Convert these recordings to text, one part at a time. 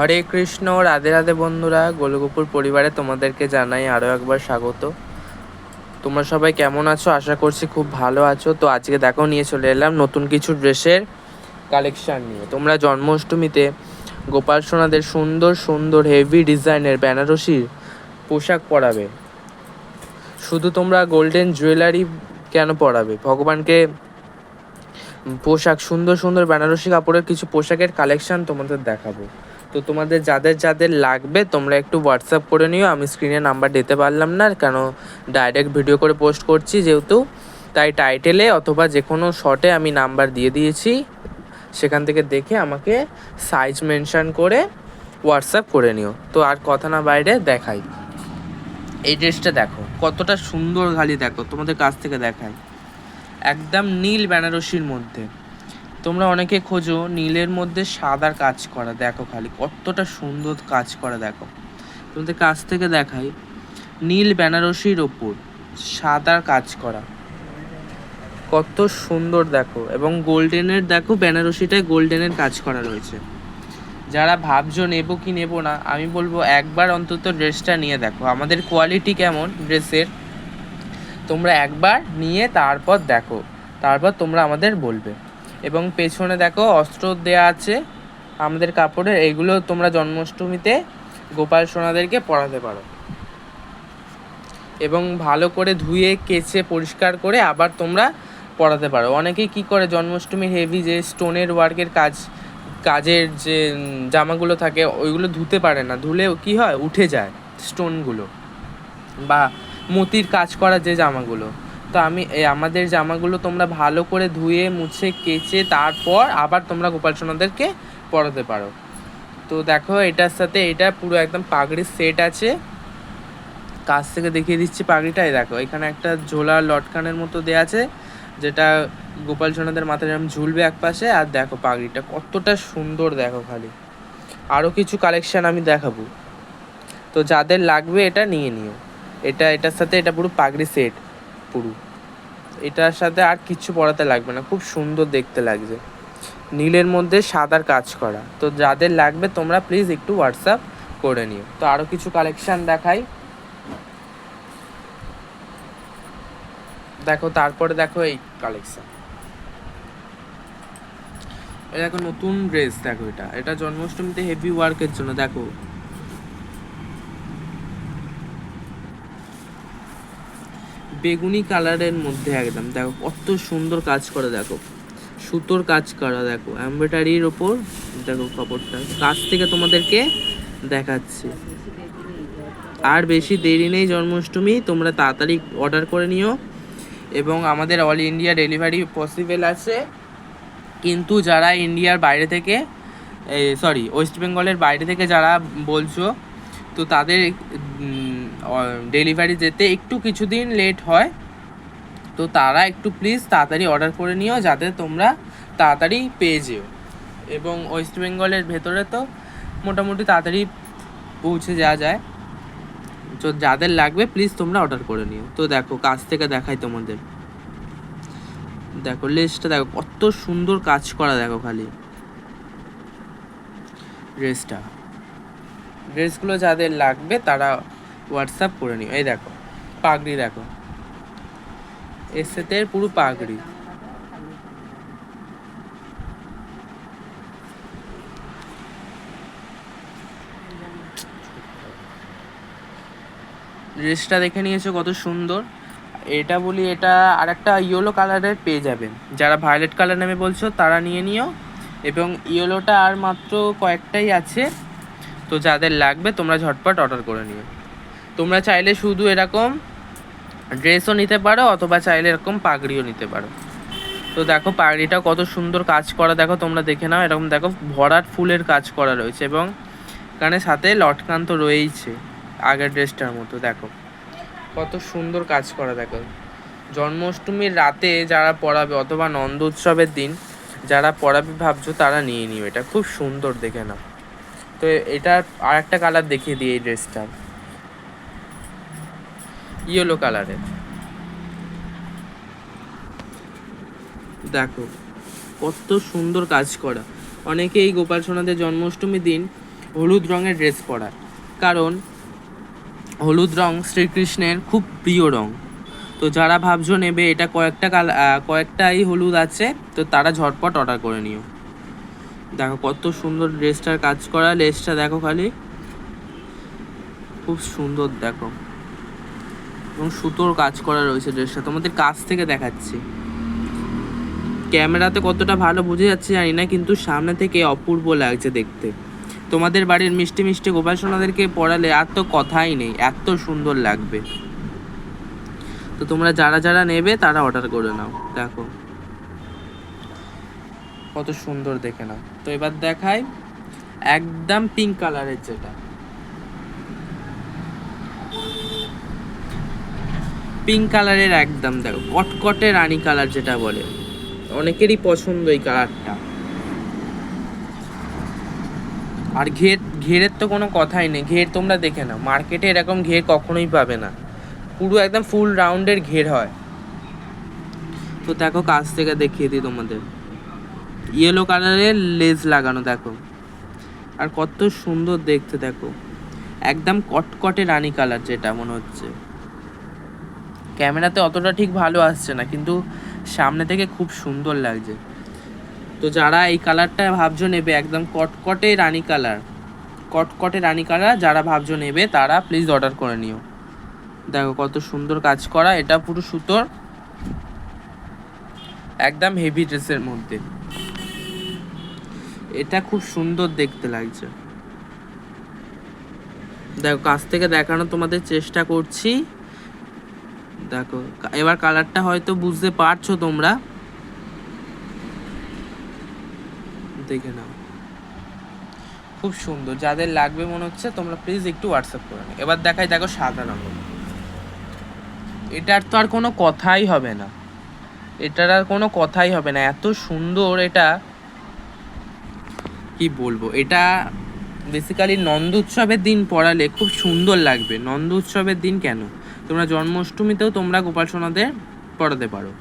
হরে কৃষ্ণ, রাধে রাধে বন্ধুরা, গোলগোপুর পরিবারে তোমাদেরকে জানাই আরও একবার স্বাগত। তোমরা সবাই কেমন আছো? আশা করছি খুব ভালো আছো। তো আজকে দেখো, নিয়ে চলে এলাম নতুন কিছু ড্রেসের কালেকশান নিয়ে। তোমরা জন্মাষ্টমীতে গোপাল সোনাদের সুন্দর সুন্দর হেভি ডিজাইনের বেনারসির পোশাক পরাবে। শুধু তোমরা গোল্ডেন জুয়েলারি কেন পরাবে? ভগবানকে পোশাক, সুন্দর সুন্দর বেনারসি কাপড়ের কিছু পোশাকের কালেকশান তোমাদের দেখাবো। তো তোমাদের যাদের যাদের লাগবে, তোমরা একটু হোয়াটসঅ্যাপ করে নিও। আমি স্ক্রিনে নাম্বার দিতে পারলাম না, কেন ডাইরেক্ট ভিডিও করে পোস্ট করছি যেহেতু। তাই টাইটেলে অথবা যে কোনো শর্টে আমি নাম্বার দিয়ে দিয়েছি। সেখান থেকে দেখে আমাকে সাইজ মেনশান করে হোয়াটসঅ্যাপ করে নিও। তো আর কথা না বাইরে, দেখাই। এই ড্রেসটা দেখো, কতটা সুন্দর খালি দেখো, তোমাদের কাছ থেকে দেখাই। একদম নীল বেনারসির মধ্যে। তোমরা অনেকে খোঁজো, নীলের মধ্যে সাদার কাজ করা, দেখো খালি কতটা সুন্দর কাজ করা, দেখো। তোমাদের কাছ থেকে দেখাই, নীল বেনারসির ওপর সাদার কাজ করা, কত সুন্দর, দেখো। এবং গোল্ডেনের, দেখো বেনারসিটায় গোল্ডেনের কাজ করা রয়েছে। যারা ভাবছ নেব কি নেব না, আমি বলব একবার অন্তত ড্রেসটা নিয়ে দেখো। আমাদের কোয়ালিটি কেমন ড্রেসের? তোমরা একবার নিয়ে তারপর দেখো। তারপর তোমরা আমাদের বলবে। এবং পেছনে দেখো অস্ত্র দেয়া আছে। আমাদের কাপড়ের এইগুলো তোমরা জন্মাষ্টমীতে গোপাল সোনাদেরকে পরাতে পারো। এবং ভালো করে ধুয়ে, কেচে, পরিষ্কার করে আবার তোমরা পরাতে পারো। অনেকেই কি করে জন্মাষ্টমীর হেভি যে স্টোনের ওয়ার্কের কাজ, কাজের যে জামাগুলো থাকে, ওইগুলো ধুতে পারে না। ধুলে কি হয়, উঠে যায় স্টোনগুলো বা মতির কাজ করা যে জামাগুলো। তো আমি, এই আমাদের জামাগুলো তোমরা ভালো করে ধুয়ে, মুছে, কেচে, তারপর আবার তোমরা গোপাল সোনাদেরকে পরাতে পারো। তো দেখো এটার সাথে এটা পুরো একদম পাগড়ির সেট আছে। কাছ থেকে দেখিয়ে দিচ্ছি পাগড়িটাই। দেখো, এখানে একটা ঝোলা লটকানের মতো দেয়া আছে, যেটা গোপাল সোনাদের মাথায় এরকম ঝুলবে এক পাশে, আর দেখো পাগড়িটা কতটা সুন্দর দেখো খালি। আরও কিছু কালেকশান আমি দেখাবো। তো যাদের লাগবে এটা নিয়ে নিও। এটা, এটার সাথে এটা পুরো পাগড়ি সেট। পুরো। এটার সাথে আর কিচ্ছু পরাতে লাগবে না, খুব সুন্দর দেখতে লাগছে। নীলের মধ্যে সাদার কাজ করা। তো যাদের লাগবে তোমরা প্লিজ একটু হোয়াটসঅ্যাপ করে নিও। তো আরও কিছু কালেকশান দেখাই। দেখো, তারপরে দেখো এই কালেকশান এটা দেখো নতুন ড্রেস দেখো এটা। এটা জন্মাষ্টমীতে হেভি ওয়ার্কের জন্য, দেখো। বেগুনি কালারের মধ্যে একদম, দেখো কত সুন্দর কাজ করে, দেখো। সুতোর কাজ করা, দেখো। এমব্রয়ডারির ওপর, দেখো কাপড়টা। কাছ থেকে তোমাদেরকে দেখাচ্ছি। আর বেশি দেরি নেই জন্মাষ্টমী, তোমরা তাড়াতাড়ি অর্ডার করে নিও। এবং আমাদের অল ইন্ডিয়া ডেলিভারি পসিবল আছে। কিন্তু যারা ইন্ডিয়ার বাইরে থেকে সরি, ওয়েস্ট বেঙ্গলের বাইরে থেকে যারা বলছো, তো তাদের ডেলিভারি যেতে একটু কিছুদিন লেট হয়। তো তারা একটু প্লিজ তাড়াতাড়ি অর্ডার করে নিও যাতে তোমরা তাড়াতাড়ি পেয়ে যেও। এবং ওয়েস্ট বেঙ্গলের ভেতরে তো মোটামুটি তাড়াতাড়ি পৌঁছে যাওয়া যায়। তো যাদের লাগবে প্লিজ তোমরা অর্ডার করে নিও। তো দেখো, কাছ থেকে দেখাই তোমাদের। দেখো লেসটা দেখো, কত সুন্দর কাজ করা দেখো খালি। ড্রেসটা ড্রেসগুলো যাদের লাগবে তারা হোয়াটসঅ্যাপ করে নিও। এই দেখো, পাগড়ি দেখো। এসেতে পুরো পাগড়ি। ড্রেসটা দেখে নিয়েছো কত সুন্দর। এটা বলি এটা আর একটা ইয়েলো কালারের পেয়ে যাবে। যারা ভায়োলেট কালার নেবে বলছো, তারা নিয়ে নিও। এবং ইয়েলোটা আর মাত্র কয়েকটাই আছে। তো যাদের লাগবে, তোমরা ঝটপট অর্ডার করে নিও। তোমরা চাইলে শুধু এরকম ড্রেসও নিতে পারো অথবা চাইলে এরকম পাগড়িও নিতে পারো। তো দেখো পাগড়িটা কত সুন্দর কাজ করা, দেখো তোমরা দেখে নাও, এরকম দেখো ভরাট ফুলের কাজ করা রয়েছে এবং এখানে সাথে লটকান তো রয়েইছে আগের ড্রেসটার মতো, দেখো। কত সুন্দর কাজ করা, দেখো। জন্মাষ্টমীর রাতে যারা পড়াবে অথবা নন্দ উৎসবের দিন, যারা পড়াবে ভাবছ তারা নিয়ে নিও, এটা খুব সুন্দর দেখে নাও। তো এটা আর একটা কালার দেখিয়ে দিই এই ড্রেসটার। ইয়েলো কালারের। দেখো, কত সুন্দর কাজ করা। অনেকে এই গোপাল সোনাদের জন্মাষ্টমীর দিন হলুদ রঙের ড্রেস পরা কারণ হলুদ রং শ্রীকৃষ্ণের খুব প্রিয় রং। তো যারা ভাবছ নেবে, এটা কয়েকটা কাল কয়েকটাই হলুদ আছে, তো তারা ঝটপট অর্ডার করে নিও। দেখো, কত সুন্দর ড্রেসটার কাজ করা, লেসটা দেখো খালি। খুব সুন্দর, দেখো। এবং সুতোর কাজ করা রয়েছে ড্রেসটা। তোমাদের কাছ থেকে দেখাচ্ছি। ক্যামেরাতে কতটা ভালো বুঝে যাচ্ছে জানি না, কিন্তু সামনে থেকে অপূর্ব লাগছে দেখতে। তোমাদের বাড়ির মিষ্টি মিষ্টি গোপাল সোনাদেরকে পড়ালে আর তো কথাই নেই, এত সুন্দর লাগবে। তো তোমরা যারা যারা নেবে তারা অর্ডার করে নাও, দেখো। কত সুন্দর দেখে নাও। তো এবার দেখাই, একদম পিঙ্ক কালারের যেটা। পিঙ্ক কালারের একদম, দেখো, কটকটে রানি কালার যেটা বলে। অনেকেরই পছন্দ এই কালারটা আর ঘের, ঘেরের তো কোনো কথাই নেই। ঘের তোমরা দেখে নাও মার্কেটে এরকম ঘের কখনোই পাবে না। পুরো একদম ফুল রাউন্ডের ঘের হয়। তো দেখো, কাছ থেকে দেখিয়ে দিই তোমাদের। ইয়েলো কালারের লেজ লাগানো, দেখো। আর কত সুন্দর দেখতে, দেখো। একদম কটকটে রানি কালার যেটা মনে হচ্ছে। ক্যামেরাতে অতটা ঠিক ভালো আসছে না, কিন্তু সামনে থেকে খুব সুন্দর লাগছে। তো যারা এই কালারটা ভাবছ নেবে, একদম কটকটে রানী কালার, কটকটে রানী কালার যারা ভাবছ নেবে, তারা প্লিজ অর্ডার করে নিও। দেখো কত সুন্দর কাজ করা, এটা পুরো সুতোর, একদম হেভি ড্রেসের মধ্যে। এটা খুব সুন্দর দেখতে লাগছে। দেখো, কাছ থেকে দেখানো তোমাদের চেষ্টা করছি। দেখো, এবার কালারটা হয়তো বুঝতে পারছ তোমরা। দেখে নাও। খুব সুন্দর, যাদের লাগবে মনে হচ্ছে, তোমরা প্লিজ একটু হোয়াটসঅ্যাপ করে নাও। এবার দেখাই, দেখো সাদা রঙ এটার তো আর কোনো কথাই হবে না। এটার আর কোনো কথাই হবে না। এত সুন্দর এটা। কি বলব? এটা বেসিক্যালি নন্দ উৎসবের দিন পড়ালে খুব সুন্দর লাগবে। নন্দ উৎসবের দিন কেন? তোমরা জন্মাষ্টমীতেও তোমরা গোপাল সোনাদের পড়াতে পারো।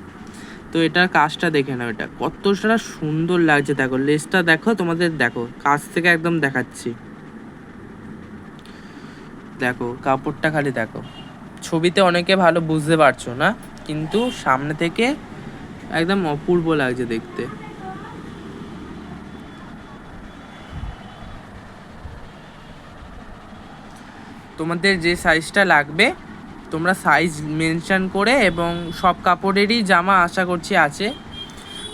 তো এটার কাজটা দেখে নাও এটা। কতটা সুন্দর লাগছে দেখো। লেসটা দেখো, তোমাদের দেখো। কাছ থেকে একদম দেখাচ্ছি। দেখো, কাপড়টা খালি দেখো। ছবিতে অনেকে ভালো বুঝতে পারছ না, কিন্তু সামনে থেকে একদম অপূর্ব লাগছে দেখতে। তোমাদের যে সাইজটা লাগবে তোমরা সাইজ মেনশন করে এবং সব কাপড়েরই জামা আশা করছি আছে।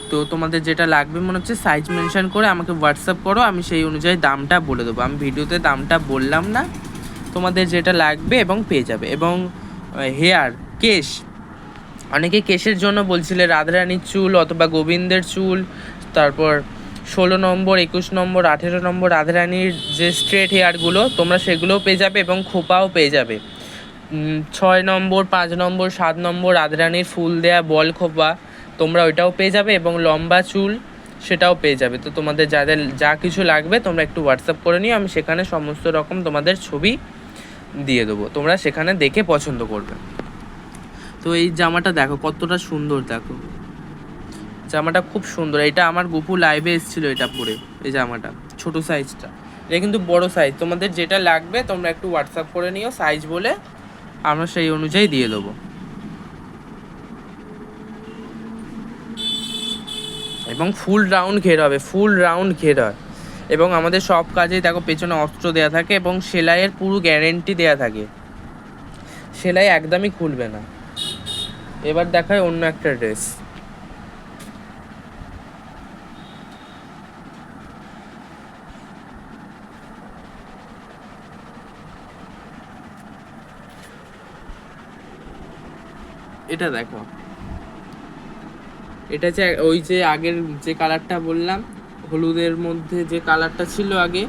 তো তোমাদের যেটা লাগবে মনে হচ্ছে সাইজ মেনশন করে আমাকে হোয়াটসঅ্যাপ করো, আমি সেই অনুযায়ী দামটা বলে দেবো। আমি ভিডিওতে দামটা বললাম না, তোমাদের যেটা লাগবে এবং পেয়ে যাবে। এবং হেয়ার কেশ। অনেকে কেশের জন্য বলছিলে, রাধারানীর চুল অথবা গোবিন্দের চুল, তারপর ষোলো নম্বর, একুশ নম্বর, আঠেরো নম্বর, রাধারানীর যে স্ট্রেট হেয়ারগুলো তোমরা সেগুলোও পেয়ে যাবে এবং খোপাও পেয়ে যাবে। ছয় নম্বর, পাঁচ নম্বর, সাত নম্বর রাধারানীর ফুল দেয়া বল খোপা, তোমরা ওইটাও পেয়ে যাবে এবং লম্বা চুল সেটাও পেয়ে যাবে। তো তোমাদের যাদের যা কিছু লাগবে তোমরা একটু হোয়াটসঅ্যাপ করে নিও, আমি সেখানে সমস্ত রকম তোমাদের ছবি দিয়ে দেবো। তোমরা সেখানে দেখে পছন্দ করবে। তো এই জামাটা দেখো, কতটা সুন্দর দেখো। জামাটা খুব সুন্দর, এটা আমার গুপু লাইভে এসেছিল এটা পরে, এই জামাটা, ছোট সাইজটা এটা কিন্তু বড় সাইজ তোমাদের যেটা লাগবে তোমরা একটু হোয়াটসঅ্যাপ করে নিও সাইজ বলে। আমরা সেই অনুযায়ী দিয়ে দেবো। এবং ফুল রাউন্ড ঘের হবে ফুল রাউন্ড ঘের হয়। এবং আমাদের সব কাজেই দেখো পেছনে অস্ত্র দেওয়া থাকে এবং সেলাইয়ের পুরো গ্যারেন্টি দেওয়া থাকে। সেলাই একদমই খুলবে না। এবার দেখায় অন্য একটা ড্রেস এটা দেখো। এটা যে ওই যে আগের যে কালারটা বললাম, হলুদের মধ্যে যে কালারটা ছিল আগে,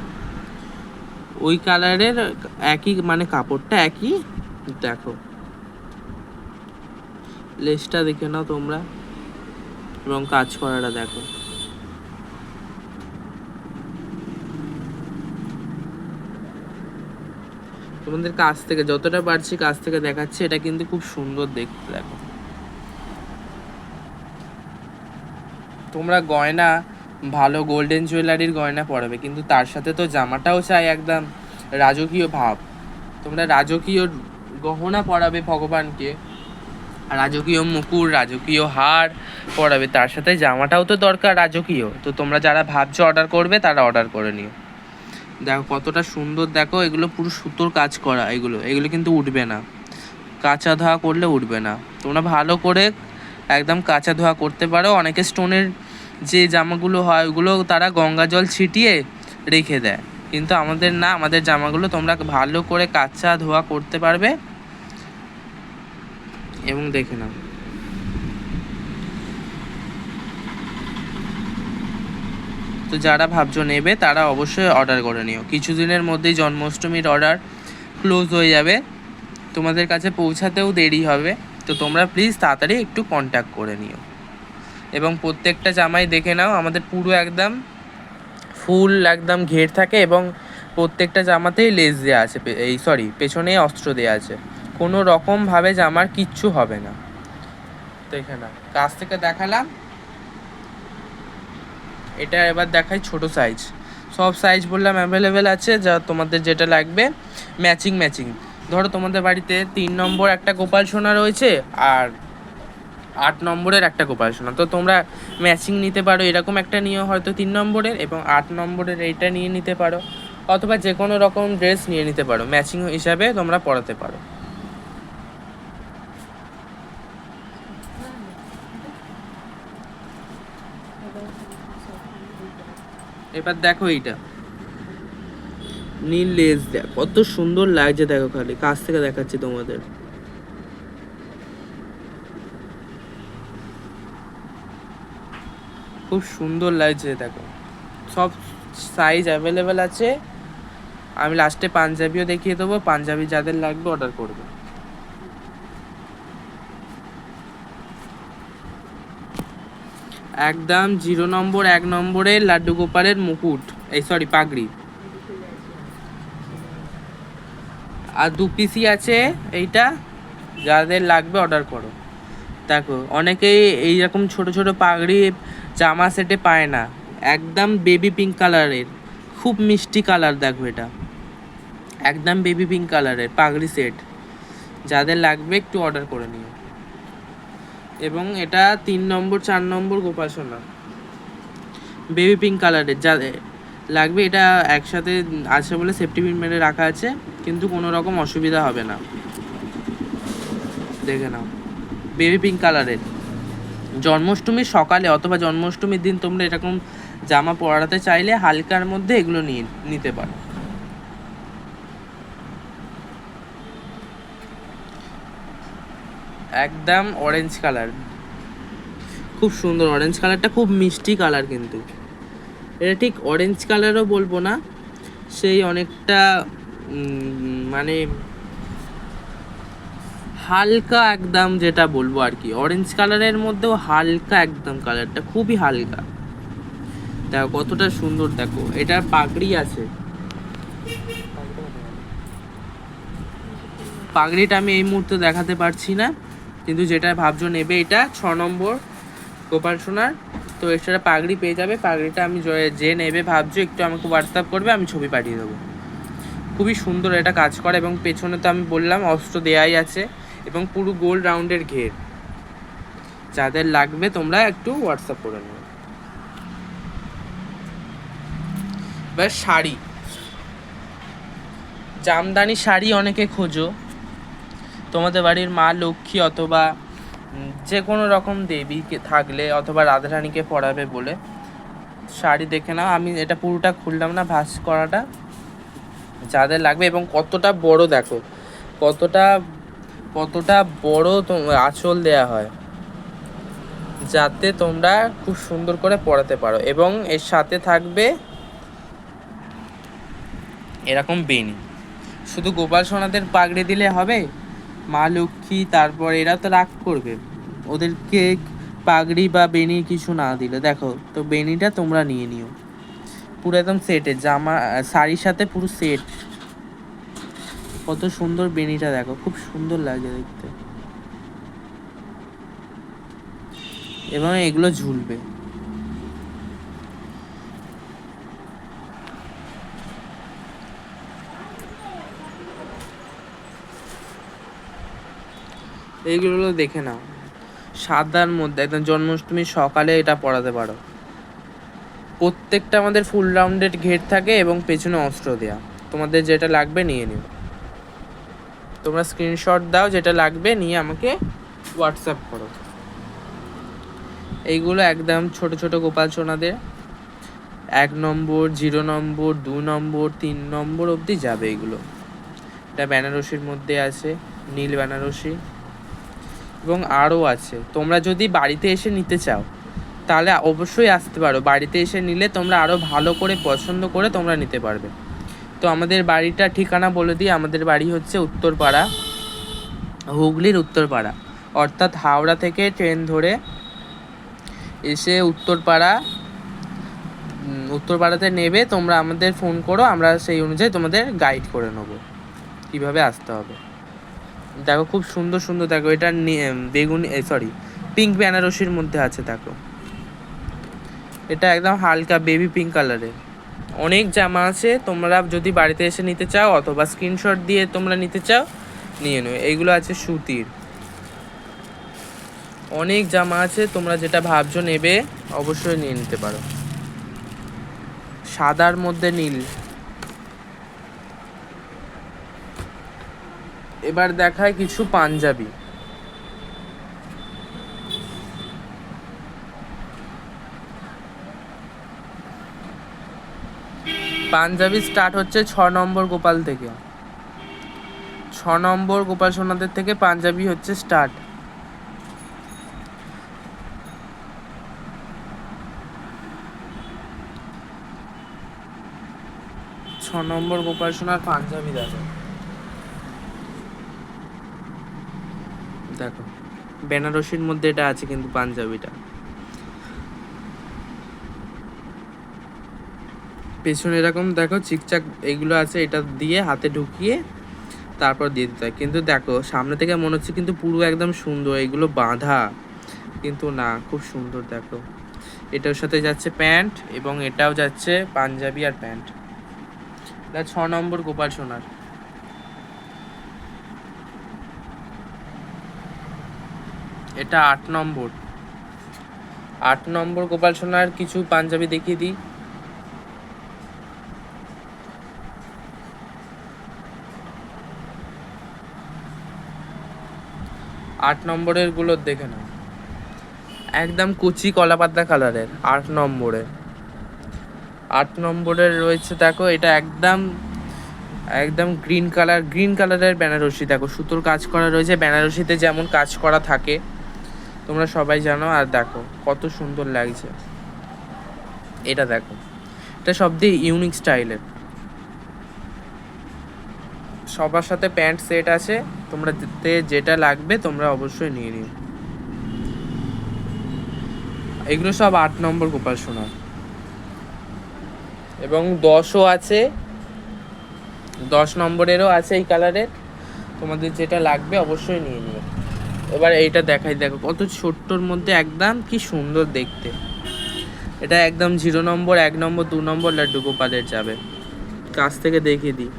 ওই কালারের একই মানে কাপড়টা একই? দেখো। লেসটা দেখে নাও তোমরা, এবং কাজ করাটা দেখো। তোমাদের কাছ থেকে, যতটা পারছি কাছ থেকে দেখাচ্ছি, এটা কিন্তু খুব সুন্দর দেখতে দেখো। তোমরা গয়না, ভালো গোল্ডেন জুয়েলারির গয়না পরাবে, কিন্তু তার সাথে তো জামাটাও চাই একদম রাজকীয় ভাব। তোমরা রাজকীয় গহনা পরাবে ভগবানকে, রাজকীয় মুকুর, রাজকীয় হার পরাবে, তার সাথে জামাটাও তো দরকার রাজকীয়। তো তোমরা যারা ভাবছ অর্ডার করবে, তারা অর্ডার করে নিও। দেখো কতটা সুন্দর, দেখো এগুলো পুরো সুতোর কাজ করা এগুলো এগুলো কিন্তু উঠবে না। কাঁচা ধোয়া করলে উঠবে না। তোমরা ভালো করে একদম কাঁচা ধোয়া করতে পারো। অনেকে স্টোনের যে জামাগুলো হয়, ওগুলো তারা গঙ্গা জল ছিটিয়ে রেখে দেয়। কিন্তু আমাদের না, আমাদের জামাগুলো তোমরা ভালো করে কাঁচা ধোয়া করতে পারবে। এবং দেখে নাও। যারা ভাবছ নেবে, তারা অবশ্যই অর্ডার করে নিও। কিছুদিনের মধ্যেই জন্মাষ্টমীর অর্ডার ক্লোজ হয়ে যাবে। তোমাদের কাছে পৌঁছাতেও দেরি হবে, তো তোমরা প্লিজ তাড়াতাড়ি একটু কন্ট্যাক্ট করে নিও। এবং প্রত্যেকটা জামাই দেখে নাও, আমাদের পুরো একদম ফুল একদম ঘের থাকে এবং প্রত্যেকটা জামাতেই লেস দেওয়া আছে এই সরি পেছনে অস্ত্র দেওয়া আছে। কোনো রকমভাবে জামার কিচ্ছু হবে না। দেখে না কাছ থেকে দেখালাম এটা এবার দেখাই ছোট সাইজ সব সাইজ বললাম অ্যাভেলেবেল আছে, যা তোমাদের যেটা লাগবে ম্যাচিং ম্যাচিং ধরো তোমাদের বাড়িতে তিন নম্বর একটা গোপাল সোনা রয়েছে, আর আট নম্বরের একটা গোপাল সোনা। তো তোমরা ম্যাচিং নিতে পারো, এরকম একটা নিয়ে হয়তো তিন নম্বরের, এবং আট নম্বরের এইটা নিয়ে নিতে পারো। অথবা যে কোনো রকম ড্রেস নিয়ে নিতে পারো ম্যাচিং হিসাবে তোমরা পরাতে পারো। এবার দেখো এইটা। নীল লেস দেখ, কত সুন্দর লাগছে দেখো খালি, কাছ থেকে দেখাচ্ছি তোমাদের। খুব সুন্দর লাগছে দেখো। সব সাইজ অ্যাভেলেবেল আছে। আমি লাস্টে পাঞ্জাবিও দেখিয়ে দেবো, পাঞ্জাবি যাদের লাগবে অর্ডার করবে। একদম জিরো নম্বর, এক নম্বরের লাড্ডু গোপালের মুকুট। এই সরি পাগড়ি। আর দু পিসি আছে এইটা, যাদের লাগবে অর্ডার করো। দেখো, অনেকেই এইরকম ছোট ছোট পাগড়ি জামা সেটে পায় না। একদম বেবি পিঙ্ক কালারের খুব মিষ্টি কালার দেখো এটা। একদম বেবি পিঙ্ক কালারের পাগড়ি সেট যাদের লাগবে একটু অর্ডার করে নিও। এবং এটা তিন নম্বর, চার নম্বর গোপাসনা বেবি পিঙ্ক কালারের যা লাগবে এটা একসাথে আছে বলে সেফটি পিন মেরে রাখা আছে, কিন্তু কোনো রকম অসুবিধা হবে না। দেখে নাও। বেবি পিঙ্ক কালারের জন্মাষ্টমীর সকালে অথবা জন্মাষ্টমীর দিন তোমরা এরকম জামা পরাতে চাইলে হালকার মধ্যে এগুলো নিয়ে, নিতে পারো। একদম অরেঞ্জ কালার খুব সুন্দর অরেঞ্জ কালারটা খুব মিষ্টি কালার কিন্তু। এটা ঠিক অরেঞ্জ কালারও বলব না, সেই অনেকটা মানে হালকা একদম যেটা বলব আর কি। অরেঞ্জ কালারের মধ্যেও হালকা একদম কালারটা খুবই হালকা। দেখো কতটা সুন্দর, দেখো। এটার পাগড়ি আছে। পাগড়িটা আমি এই মুহূর্তে দেখাতে পারছি না। কিন্তু যেটা ভাবছ নেবে এটা, ছ নম্বর গোপাল সোনার। তো এক্সট্রা পাগড়ি পেয়ে যাবে, পাগড়িটা আমি যে নেবে ভাবছ, একটু আমাকে হোয়াটসঅ্যাপ করবে, আমি ছবি পাঠিয়ে দেবো। খুবই সুন্দর এটা কাজ করে এবং পেছনে তো আমি বললাম, অস্ত্র দেয়াই আছে এবং পুরো গোল রাউন্ডের ঘের। যাদের লাগবে তোমরা একটু হোয়াটসঅ্যাপ করে নেবে। এবার শাড়ি। জামদানি শাড়ি অনেকে খোঁজো। তোমাদের বাড়ির মা, লক্ষ্মী অথবা যে কোনো রকম দেবীকে থাকলে অথবা রাধারানীকে পড়াবে বলে শাড়ি দেখে নাও। আমি এটা পুরোটা খুললাম না ভাস করাটা। যাদের লাগবে এবং কতটা বড় দেখো, কতটা কতটা বড় আঁচল দেয়া হয়, যাতে তোমরা খুব সুন্দর করে পড়াতে পারো। এবং এর সাথে থাকবে এরকম বেনি শুধু গোপাল সোনাদের পাগড়ি দিলে হবে? মা লক্ষ্মী, তারপর এরা তো রাগ করবে। ওদেরকে পাগড়ি বা বেনি কিছু না দিলে। দেখো, তো বেনিটা তোমরা নিয়ে নিও। পুরো একদম সেটে জামা, শাড়ির সাথে পুরো সেট কত সুন্দর বেনিটা দেখো। খুব সুন্দর লাগে দেখতে। এবং এগুলো ঝুলবে। এইগুলো দেখে নাও। সাদার মধ্যে একদম জন্মাষ্টমীর সকালে এটা পড়াতে পারো। প্রত্যেকটা আমাদের ফুল রাউন্ডেড ঘের থাকে এবং পেছনে অস্ত্র দেওয়া তোমাদের যেটা লাগবে নিয়ে নিও। তোমরা স্ক্রিনশট দাও, যেটা লাগবে নিয়ে আমাকে হোয়াটসঅ্যাপ করো। এইগুলো একদম ছোট ছোট গোপাল সোনাদের। এক নম্বর, জিরো নম্বর, দু নম্বর, তিন নম্বর অবধি যাবে এগুলো। এটা বেনারসির মধ্যে আছে, নীল বেনারসি। এবং আরও আছে। তোমরা যদি বাড়িতে এসে নিতে চাও, তাহলে অবশ্যই আসতে পারো। বাড়িতে এসে নিলে তোমরা আরও ভালো করে, পছন্দ করে তোমরা নিতে পারবে। তো আমাদের বাড়িটা ঠিকানা বলে দিই। আমাদের বাড়ি হচ্ছে উত্তরপাড়া, হুগলির উত্তরপাড়া। অর্থাৎ হাওড়া থেকে ট্রেন ধরে এসে উত্তরপাড়া উত্তরপাড়াতে নেবে। তোমরা আমাদের ফোন করো। আমরা সেই অনুযায়ী তোমাদের গাইড করে নেব। কীভাবে আসতে হবে? দেখো, খুব সুন্দর সুন্দর দেখো, এটা বেগুনি সরি পিঙ্ক বেনারসির মধ্যে আছে, দেখো। এটা একদম হালকা বেবি পিঙ্ক কালারের অনেক জামা আছে, তোমরা যদি বাড়িতে এসে নিতে চাও, অথবা স্ক্রিনশট দিয়ে তোমরা নিতে চাও, নিয়ে নেবে। এইগুলো আছে সুতির। অনেক জামা আছে, তোমরা যেটা ভাবছ নেবে, অবশ্যই নিয়ে নিতে পারো। সাদার মধ্যে নীল। এবার দেখায় কিছু পাঞ্জাবি। পাঞ্জাবি স্টার্ট হচ্ছে ছ নম্বর গোপাল থেকে। ছ নম্বর গোপাল সোনাদের থেকে পাঞ্জাবি হচ্ছে স্টার্ট ছ নম্বর গোপাল সোনার পাঞ্জাবি দেখো। দেখো, বেনারসির মধ্যে এটা আছে কিন্তু পাঞ্জাবিটা। পেছনে এরকম দেখো চিকচাক এগুলো আছে, এটা দিয়ে হাতে ঢুকিয়ে তারপর দিয়ে দিতে হয়। কিন্তু দেখো, সামনে থেকে মনে হচ্ছে কিন্তু পুরো একদম সুন্দর, এগুলো বাঁধা। কিন্তু না, খুব সুন্দর দেখো। এটার সাথে যাচ্ছে প্যান্ট এবং এটাও যাচ্ছে পাঞ্জাবি আর প্যান্ট। এটা ছ নম্বর গোপাল সোনার। এটা আট নম্বর। আট নম্বর গোপাল সোনার কিছু পাঞ্জাবি দেখিয়ে দিই। আট নম্বরেরগুলো দেখে নাও। একদম কুচি কলা পাতা কালারের, আট নম্বরে। আট নম্বরের রয়েছে দেখো, এটা একদম একদম গ্রিন কালার গ্রিন কালারের বেনারসি দেখো, সুতোর কাজ করা রয়েছে, বেনারসিতে যেমন কাজ করা থাকে। তোমরা সবাই জানো আর দেখো, কত সুন্দর লাগছে। এটা দেখো, এটা সব দিয়ে ইউনিক স্টাইলের সবার সাথে প্যান্ট সেট আছে তোমরা যেটা লাগবে তোমরা অবশ্যই নিয়ে নিও। এগুলো সব আট নম্বর গোপাল সোনার। এবং দশও আছে, দশ নম্বরেরও আছে এই কালারের তোমাদের যেটা লাগবে অবশ্যই নিয়ে নিও। এবার এইটা দেখাই, দেখো কত ছোট্টর মধ্যে একদম কি সুন্দর দেখতে। এটা একদম জিরো নম্বর, এক নম্বর, দু নম্বর লাড্ডু গোপালের যাবে। কাছ থেকে দেখিয়ে দিই।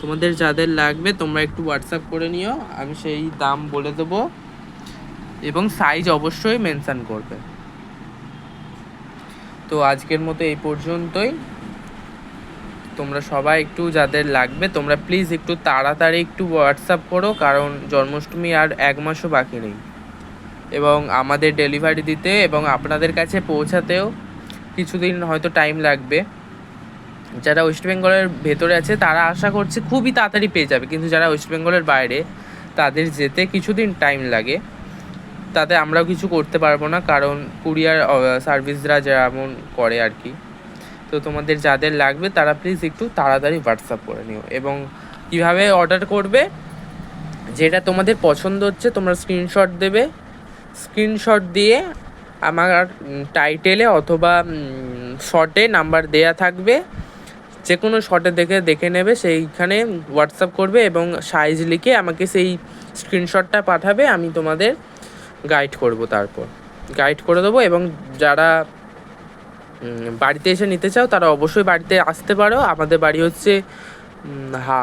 তোমাদের যাদের লাগবে তোমরা একটু হোয়াটসঅ্যাপ করে নিও, আমি সেই দাম বলে দেবো। এবং সাইজ অবশ্যই মেনশান করবে। তো আজকের মতো এই পর্যন্তই। তোমরা সবাই একটু যাদের লাগবে, তোমরা প্লিজ একটু তাড়াতাড়ি একটু হোয়াটসঅ্যাপ করো, কারণ জন্মাষ্টমী আর এক মাসও বাকি নেই। এবং আমাদের ডেলিভারি দিতে এবং আপনাদের কাছে পৌঁছাতেও কিছুদিন হয়তো টাইম লাগবে। যারা ওয়েস্ট বেঙ্গলের ভেতরে আছে, তারা আশা করছে খুবই তাড়াতাড়ি পেয়ে যাবে, কিন্তু যারা ওয়েস্ট বেঙ্গলের বাইরে, তাদের যেতে কিছুদিন টাইম লাগে। তাতে আমরাও কিছু করতে পারব না, কারণ কুরিয়ার সার্ভিসরা যেমন করে আর কি। তো তোমাদের যাদের লাগবে তারা প্লিজ একটু তাড়াতাড়ি হোয়াটসঅ্যাপ করে নিও। এবং কীভাবে অর্ডার করবে, যেটা তোমাদের পছন্দ হচ্ছে তোমরা স্ক্রিনশট দেবে। স্ক্রিনশট দিয়ে আমার টাইটেলে অথবা শর্টে নাম্বার দেয়া থাকবে। যে কোনো শর্টে দেখে দেখে নেবে, সেইখানে হোয়াটসঅ্যাপ করবে এবং সাইজ লিখে আমাকে সেই স্ক্রিনশটটা পাঠাবে, আমি তোমাদের গাইড করব তারপর। গাইড করে দেবো এবং যারা বাড়িতে এসে নিতে চাও, তারা অবশ্যই বাড়িতে আসতে পারো। আমাদের বাড়ি হচ্ছে হা,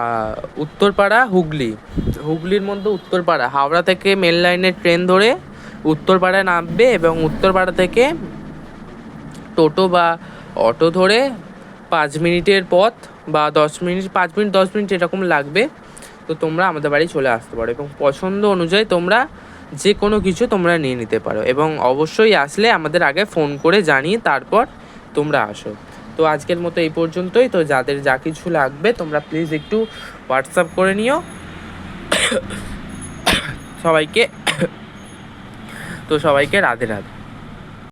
উত্তরপাড়া, হুগলি। হুগলির মধ্যে উত্তরপাড়া। হাওড়া থেকে মেন লাইনের ট্রেন ধরে উত্তরপাড়ায় নামবে এবং উত্তরপাড়া থেকে টোটো বা অটো ধরে পাঁচ মিনিটের পথ বা দশ মিনিট, পাঁচ মিনিট, দশ মিনিট এরকম লাগবে। তো তোমরা আমাদের বাড়ি চলে আসতে পারো এবং পছন্দ অনুযায়ী তোমরা যে কোনো কিছু তোমরা নিয়ে নিতে পারো এবং অবশ্যই আসলে আমাদের আগে ফোন করে জানিয়ে তারপর তোমরা আসো। তো আজকের মতো এই পর্যন্তই। তো যাদের যা কিছু লাগবে, তোমরা প্লিজ একটু হোয়াটসঅ্যাপ করে নিও। সবাইকে তো সবাইকে রাধে রাধে।